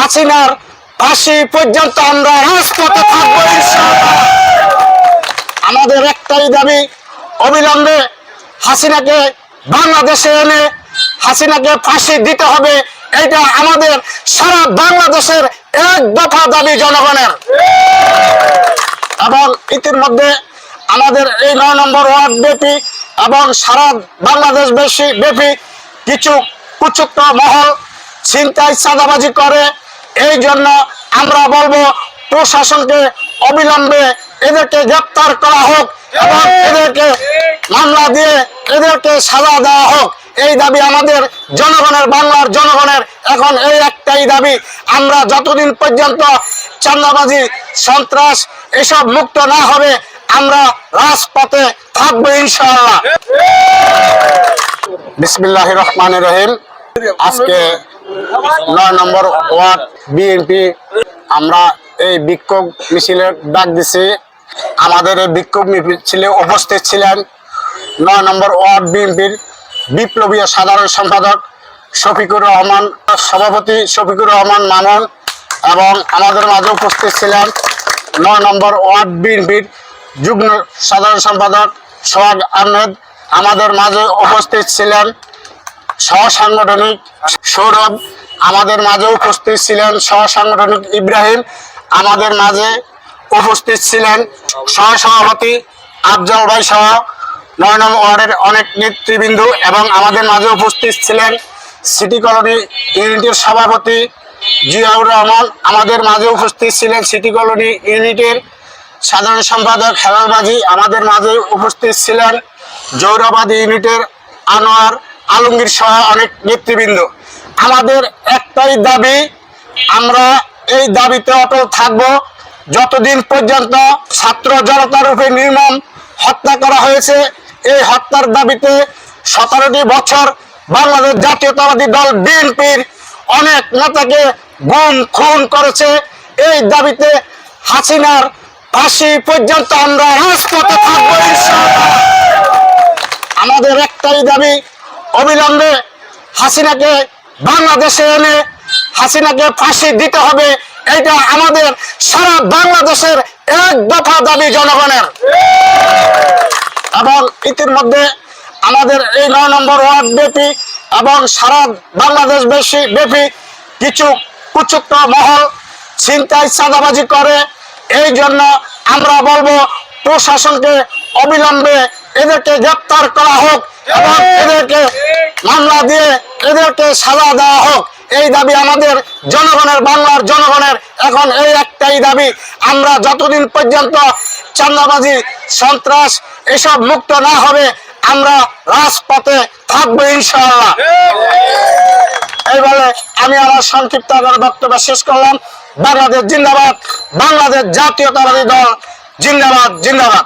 হাসিনার ফাঁসি পর্যন্ত আমরা রাজপথে থাকব আমাদের একটাই দাবি, অবিলম্বে হাসিনাকে বাংলাদেশে এনে হাসিনাকে ফাঁসি দিতে হবে। এটা আমাদের সারা বাংলাদেশের এক দফা দাবি জনগণের। এবং ইতিমধ্যে আমাদের এই নয় নম্বর ওয়ার্ড ব্যাপী এবং সারা বাংলাদেশ বেশি ব্যাপী কিছু কুচুক্ত মহল ছিনতাই চাঁদাবাজি করে এই জন্য আমরা বলব প্রশাসনকে অবিলম্বে এদেরকে গ্রেপ্তার করা হোক এবং এদেরকে মামলা দিয়ে এদেরকে সাজা দেওয়া হোক। এই দাবি আমাদের জনগণের, বাংলার জনগণের। এখন এই একটাই দাবি, আমরা যতদিন পর্যন্ত চান্দাবাজি সন্ত্রাস এসব মুক্ত না হবে, আমরা রাজপথে থাকব ইনশাআল্লাহ। বিসমিল্লাহ রহমান রহিম। আজকে নয় নম্বর ওয়ার্ড বিএনপি। আমরা এই বিক্ষোভ মিছিলের ডাক দিছি। আমাদের এই বিক্ষোভ মিছিলে উপস্থিত ছিলেন নয় নম্বর ওয়ার্ড বিএনপির বিপ্লবী সাধারণ সম্পাদক শফিকুর রহমান, সভাপতি শফিকুর রহমান মামুন এবং আমাদের মাঝে উপস্থিত ছিলেন নয় নম্বর ওয়ার্ড বিএনপির যুগ্ম সাধারণ সম্পাদক সোহাগ আহমেদ। আমাদের মাঝে উপস্থিত ছিলেন সহ সাংগঠনিক সৌরভ আমাদের মাঝে উপস্থিত ছিলেন সহ সাংগঠনিক ইব্রাহিম, আমাদের মাঝে উপস্থিত ছিলেন সহ সভাপতি আফজল ভাই সহ নয় ওয়ার্ডের অনেক নেতৃবৃন্দ এবং আমাদের মাঝে উপস্থিত ছিলেন সিটি কলোনি ইউনিটের সভাপতি জিয়াউর রহমান, আমাদের মাঝে উপস্থিত ছিলেন সিটি কলোনি ইউনিটের সাধারণ সম্পাদক হেলাল মাঝি আমাদের মাঝে উপস্থিত ছিলেন জৌরাবাদী ইউনিটের আনোয়ার আলমগীর সহ অনেক নেতৃবৃন্দ। আমাদের একটাই দাবি, আমরা এই দাবিতে অটল থাকব। যতদিন পর্যন্ত ছাত্র জনতার উপরে নির্মম হত্যা করা হয়েছে, এই হত্যার দাবিতে সতেরোটি বছর বাংলাদেশ জাতীয়তাবাদী দল বিএনপির অনেক নেতাকে গুম, খুন করেছে। এই দাবিতে হাসিনার ফাঁসি পর্যন্ত আমরা থাকব আমাদের একটাই দাবি অবিলম্বে হাসিনাকে বাংলাদেশে এনে হাসিনাকে ফাঁসি দিতে হবে এটা আমাদের সারা বাংলাদেশের এক দফা দাবি জনগণের। এবং ইতিমধ্যে আমাদের এই নয় নম্বর ওয়ার্ড ব্যাপী এবং সারা বাংলাদেশ বেশি ব্যাপী কিছু কুচুক্ত মহল ছিনতাই চাঁদাবাজি করে, এই জন্য আমরা বলব প্রশাসনকে অবিলম্বে এদেরকে গ্রেপ্তার করা হোক এবং এদেরকে মামলা দিয়ে এদেরকে সাজা দেওয়া হোক। এই দাবি আমাদের জনগণের, বাংলার জনগণের। এখন এই একটাই দাবি, আমরা যতদিন পর্যন্ত চান্দাবাজি সন্ত্রাস এসব মুক্ত না হবে, আমরা রাজপথে থাকব ইনশাআল্লাহ। এইভাবে আমি আমার সংক্ষিপ্ত বক্তব্য শেষ করলাম। বাংলাদেশ জিন্দাবাদ, বাংলাদেশ জাতীয়তাবাদী দল জিন্দাবাদ জিন্দাবাদ।